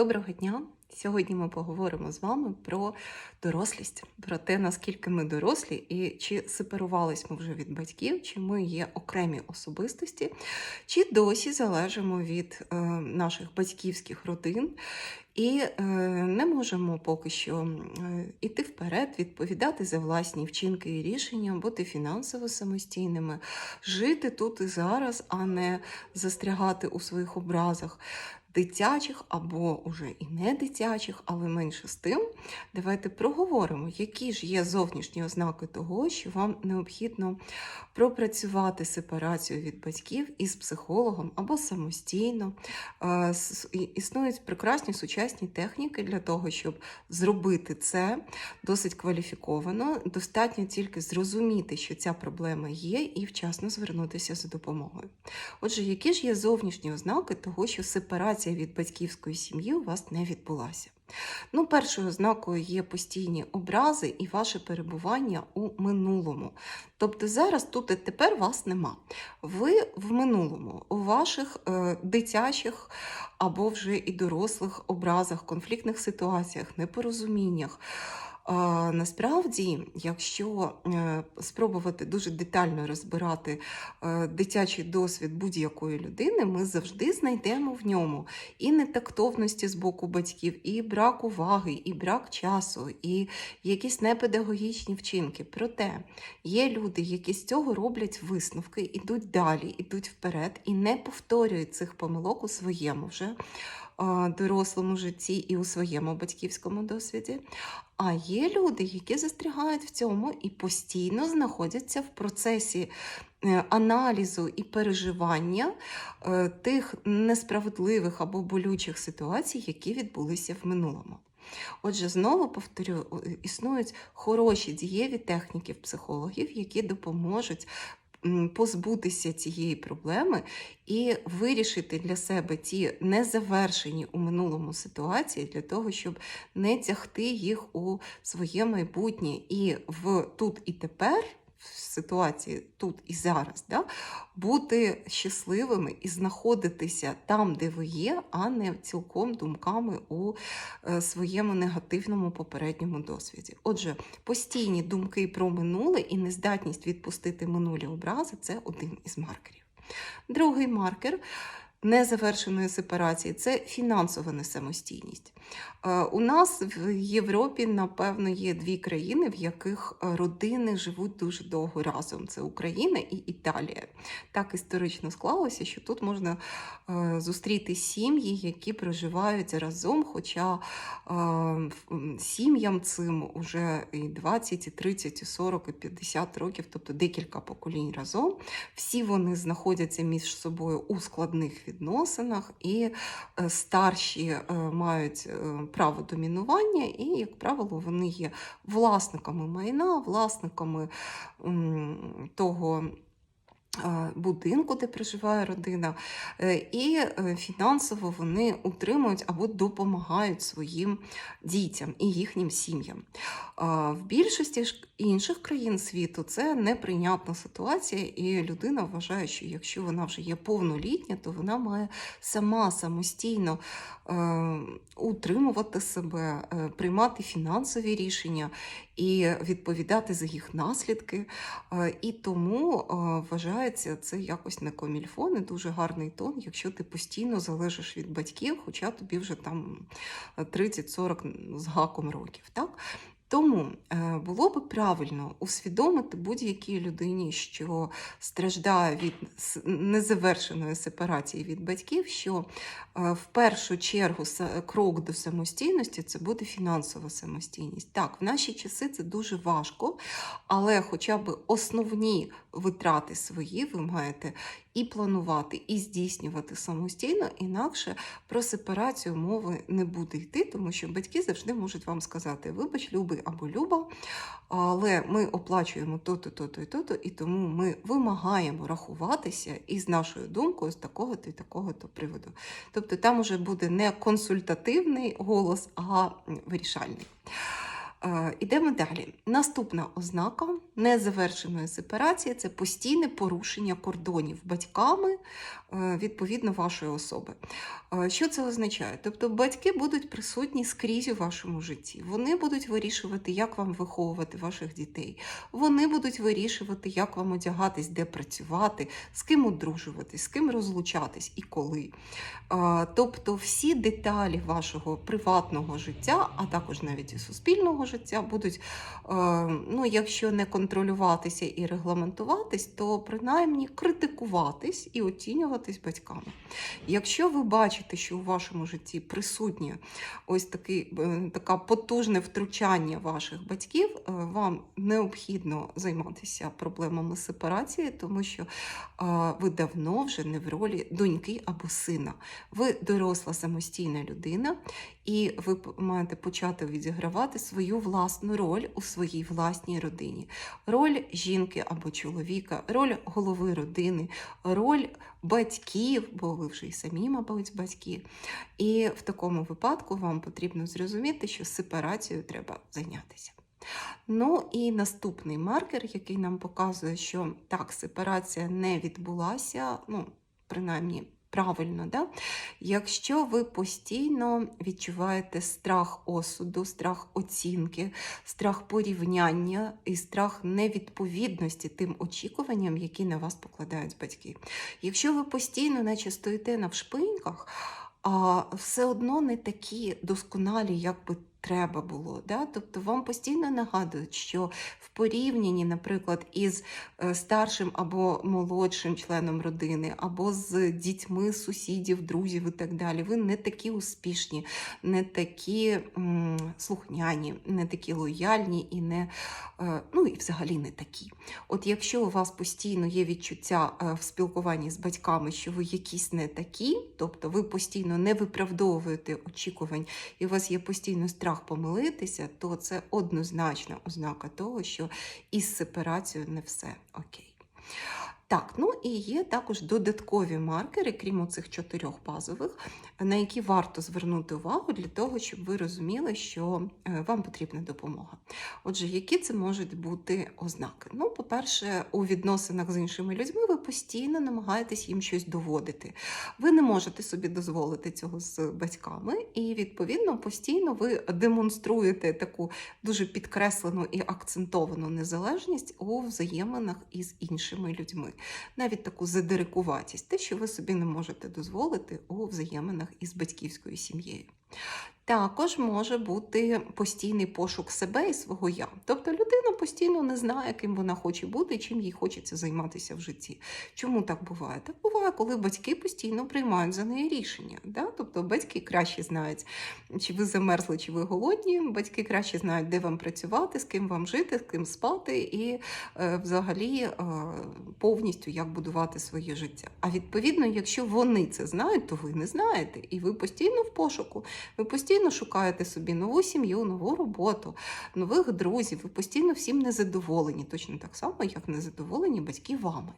Доброго дня! Сьогодні ми поговоримо з вами про дорослість, про те, наскільки ми дорослі, і чи сепарувались ми вже від батьків, чи ми є окремі особистості, чи досі залежимо від е, наших батьківських родин. І е, не можемо поки що е, вперед, відповідати за власні вчинки і рішення, бути фінансово самостійними, жити тут і зараз, а не застрягати у своїх образах дитячих або уже і не дитячих, але менше з тим, давайте проговоримо, які ж є зовнішні ознаки того, що вам необхідно пропрацювати сепарацію від батьків із психологом або самостійно. Е, Існують прекрасні сучасні техніки для того, щоб зробити це досить кваліфіковано. Достатньо тільки зрозуміти, що ця проблема є, і вчасно звернутися за допомогою. Отже, які ж є зовнішні ознаки того, що сепарація від батьківської сім'ї у вас не відбулася? Ну, першою ознакою є постійні образи і ваше перебування у минулому. Тобто зараз тут і тепер вас нема. Ви в минулому, у ваших е, дитячих або вже і дорослих образах, конфліктних ситуаціях, непорозуміннях. Насправді, якщо е, спробувати дуже детально розбирати е, дитячий досвід будь-якої людини, ми завжди знайдемо в ньому і нетактовності з боку батьків, і брак уваги, і брак часу, і якісь непедагогічні вчинки. Проте є люди, які з цього роблять висновки, ідуть далі, ідуть вперед і не повторюють цих помилок у своєму вже дорослому житті і у своєму батьківському досвіді. А є люди, які застрягають в цьому і постійно знаходяться в процесі е, аналізу і переживання е, тих несправедливих або болючих ситуацій, які відбулися в минулому. Отже, знову повторю, існують хороші дієві техніки в психологів, які допоможуть позбутися цієї проблеми і вирішити для себе ті незавершені у минулому ситуації для того, щоб не тягти їх у своє майбутнє і в тут і тепер. Ситуації тут і зараз, да, бути щасливими і знаходитися там, де ви є, а не цілком думками у е, своєму негативному попередньому досвіді. Отже, постійні думки про минуле і нездатність відпустити минулі образи це один із маркерів. Другий маркер незавершеної сепарації це фінансова несамостійність. Е, У нас в Європі, напевно, є дві країни, в яких е, родини живуть дуже довго разом: це Україна і Італія. Так історично склалося, що тут можна е, зустріти сім'ї, які проживають разом, хоча сім'ям цим уже і 20, і 30, і 40, і 50 років, тобто декілька поколінь разом. Всі вони знаходяться між собою у складних відносинах, і е, старші е, мають е, право домінування, і, як правило, вони є власниками майна, власниками того. Будинку, де проживає родина, і фінансово вони утримують або допомагають своїм дітям і їхнім сім'ям. В більшості інших країн світу це неприйнятна ситуація, і людина вважає, що якщо вона вже є повнолітня, то вона має сама самостійно е, утримувати себе, е, приймати фінансові рішення і відповідати за їх наслідки. Е, І тому е, вважається це якось не комільфон, і дуже гарний тон, якщо ти постійно залежиш від батьків, хоча тобі вже там 30-40 з гаком років. Так? Тому е, було би правильно усвідомити будь-якій людині, що страждає від незавершеної сепарації від батьків, що е, в першу чергу крок до самостійності це буде фінансова самостійність. Так, в наші часи це дуже важко, але хоча б основні витрати свої ви маєте і планувати, і здійснювати самостійно, інакше про сепарацію мови не буде йти, тому що батьки завжди можуть вам сказати: вибач, любий або люба, але ми оплачуємо то-то, то-то і то-то, і тому ми вимагаємо рахуватися із нашою думкою з такого-то і такого-то приводу. Тобто там уже буде не консультативний голос, а вирішальний. Е, Ідемо далі. Наступна ознака незавершеної сепарації це постійне порушення кордонів батьками відповідно вашої особи. Е, Що це означає? Тобто батьки будуть присутні скрізь у вашому житті. Вони будуть вирішувати, як вам виховувати ваших дітей. Вони будуть вирішувати, як вам одягатись, де працювати, з ким одружуватись, з ким розлучатись і коли. Е, Тобто всі деталі вашого приватного життя, а також навіть і суспільного життя, будуть, е, ну, якщо не контролюватися і регламентуватись, то принаймні критикуватись і оцінюватись батьками. Якщо ви бачите, що у вашому житті присутнє ось такий, е, така потужне втручання ваших батьків, е, вам необхідно займатися проблемами сепарації, тому що е, ви давно вже не в ролі доньки або сина. Ви доросла самостійна людина, і ви маєте почати відігравати свою власну роль у своїй власній родині. Роль жінки або чоловіка, роль голови родини, роль батьків, бо ви вже й самі, мабуть, батьки. І в такому випадку вам потрібно зрозуміти, що сепарацією треба зайнятися. Ну і наступний маркер, який нам показує, що так, сепарація не відбулася, ну, принаймні правильно, да? якщо ви постійно відчуваєте страх осуду, страх оцінки, страх порівняння і страх невідповідності тим очікуванням, які на вас покладають батьки. Якщо ви постійно, наче стоїте на вшпиньках, а все одно не такі досконалі, як би треба було. Да? Тобто вам постійно нагадують, що в порівнянні, наприклад, із е, старшим або молодшим членом родини, або з дітьми, сусідів, друзів і так далі, ви не такі успішні, не такі м, слухняні, не такі лояльні і не, е, ну і взагалі не такі. От якщо у вас постійно є відчуття е, в спілкуванні з батьками, що ви якісь не такі, тобто ви постійно не виправдовуєте очікувань, і у вас є постійно страх помилитися, то це однозначна ознака того, що із сепарацією не все окей. Так, ну і є також додаткові маркери, крім цих чотирьох базових, на які варто звернути увагу для того, щоб ви розуміли, що е, вам потрібна допомога. Отже, які це можуть бути ознаки? Ну, по-перше, у відносинах з іншими людьми ви постійно намагаєтесь їм щось доводити. Ви не можете собі дозволити цього з батьками, і відповідно постійно ви демонструєте таку дуже підкреслену і акцентовану незалежність у взаєминах із іншими людьми, навіть таку задирикуватість, те, що ви собі не можете дозволити у взаєминах із батьківською сім'єю. Також може бути постійний пошук себе і свого я. Тобто людина постійно не знає, ким вона хоче бути чим їй хочеться займатися в житті. Чому так буває? Так буває, коли батьки постійно приймають за неї рішення. Да? Тобто батьки краще знають, чи ви замерзли, чи ви голодні. Батьки краще знають, де вам працювати, з ким вам жити, з ким спати, і е, взагалі е, повністю як будувати своє життя. А відповідно, якщо вони це знають, то ви не знаєте, і ви постійно в пошуку. Ви постійно шукаєте собі нову сім'ю, нову роботу, нових друзів. Ви постійно всім незадоволені, точно так само, як незадоволені батьки вами.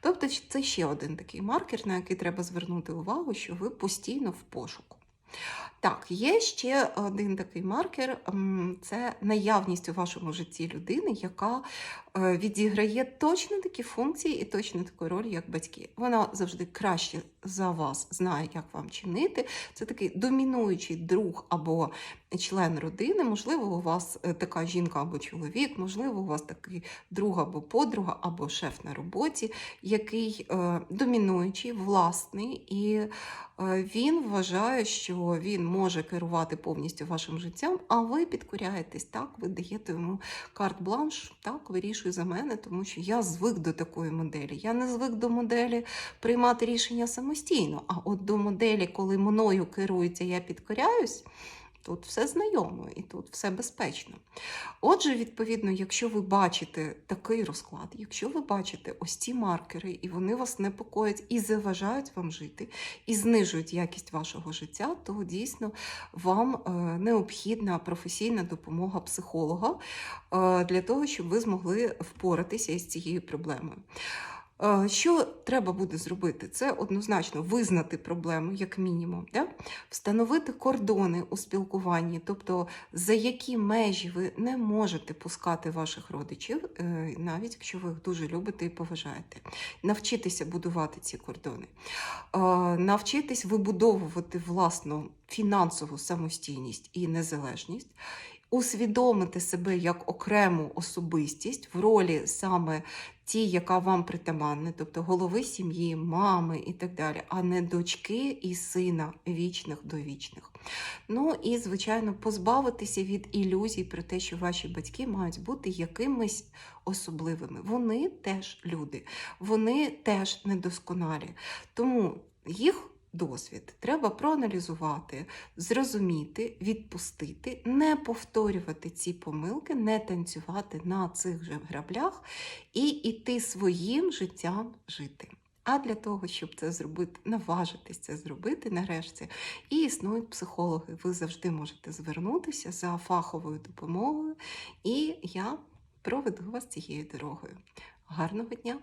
Тобто, це ще один такий маркер, на який треба звернути увагу, що ви постійно в пошуку. Так, є ще один такий маркер це наявність у вашому житті людини, яка е, відіграє точно такі функції і точно таку роль, як батьки. Вона завжди краще за вас знає, як вам чинити. Це такий домінуючий друг або член родини. Можливо, у вас е, така жінка або чоловік, можливо, у вас такий друг або подруга, або шеф на роботі, який е, домінуючий, власний, і е, він вважає, що він може керувати повністю вашим життям, а ви підкоряєтесь, так, ви даєте йому карт-бланш, так, вирішуй за мене, тому що я звик до такої моделі. Я не звик до моделі приймати рішення самостійно. А от до моделі, коли мною керується, я підкоряюсь. Тут все знайомо і тут все безпечно. Отже, відповідно, якщо ви бачите такий розклад, якщо ви бачите ось ці маркери, і вони вас непокоять і заважають вам жити, і знижують якість вашого життя, то дійсно вам е, необхідна професійна допомога психолога е, для того, щоб ви змогли впоратися із цією проблемою. Е, Що треба буде зробити? Це однозначно визнати проблему, як мінімум, да? встановити кордони у спілкуванні, тобто за які межі ви не можете пускати ваших родичів, е, навіть якщо ви їх дуже любите і поважаєте. Навчитися будувати ці кордони, Е, навчитись вибудовувати власну фінансову самостійність і незалежність. Усвідомити себе як окрему особистість в ролі саме ті, яка вам притаманна, тобто голови сім'ї, мами і так далі, а не дочки і сина вічних до вічних. Ну і, звичайно, позбавитися від ілюзій про те, що ваші батьки мають бути якимись особливими. Вони теж люди, вони теж недосконалі. Тому їх. Досвід треба проаналізувати, зрозуміти, відпустити, не повторювати ці помилки, не танцювати на цих же граблях і йти своїм життям жити. А для того, щоб це зробити, наважитись це зробити нарешті, і існують психологи. Ви завжди можете звернутися за фаховою допомогою, і я проведу вас цією дорогою. Гарного дня!